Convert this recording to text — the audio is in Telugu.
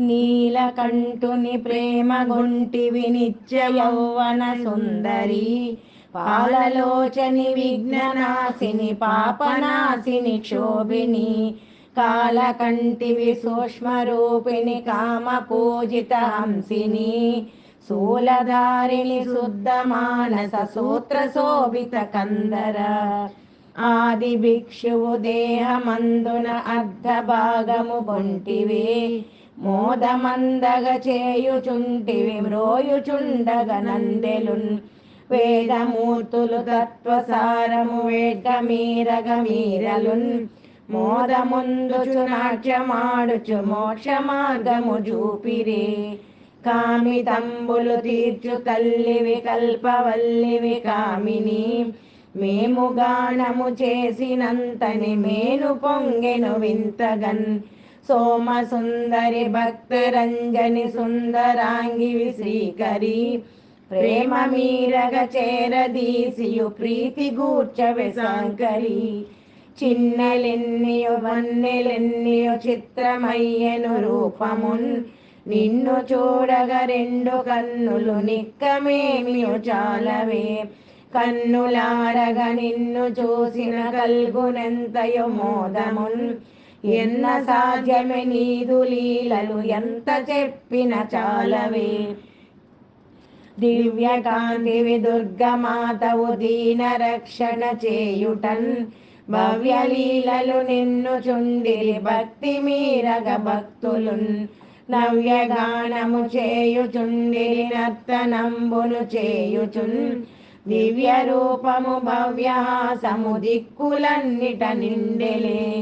నీలకంఠుని ప్రేమ గుంటివి నిత్య యౌవన సుందరి. పాలలోచని విఘ్ననాశిని పాపనాశిని క్షోభిని కాలకంటివి సూక్ష్మరూపిణి కామ పూజిత హంసిని. శూలధారిణి శుద్ధ మానస సూత్ర శోభిత కందర. ఆది భిక్షువు దేహమందున అర్ధ భాగము పొంటివే మోదమందగ చేయుచుంటివి మ్రోయుచుండగ నందెలున్ వేదమూర్తులు తత్వసారము వేట మీరగ మీరలున్ మోదముందుచు నాట్యమాడుచు మోక్ష మార్గము కామి కామితంబులు తీర్చు తల్లివి కల్పవల్లివి కామిని. మేము గానము చేసినంతని మేను పొంగెను వింతగన్. సోమ సుందరి భక్తరంజని సుందరాంగివి శ్రీకరి. ప్రేమ మీరగ చేరదీసియు ప్రీతి గూర్చవె సాంకరి. చిన్నెలెన్నియు వన్నెలెన్నియు చిత్రమయ్యను రూపమున్. నిన్ను చూడగ రెండు కన్నులు నిక్కమేమియు చాలవే. కన్నులారగ నిన్ను చూసిన కల్గునెంతయు మోదమున్. ఎన్న సాధ్యమే నీదు లీలలు ఎంత చెప్పిన చాలవే? దివ్య కాంతివి దుర్గమాతవు దీన రక్షణ చేయుటన్ భవ్య లీలలు నిన్ను చుండిరి భక్తి మీరగ భక్తులున్. నవ్య గానము నర్తనంబును చేయుచున్. దివ్య రూపము భవ్యహాసము దిక్కులన్నిట నిండెలే.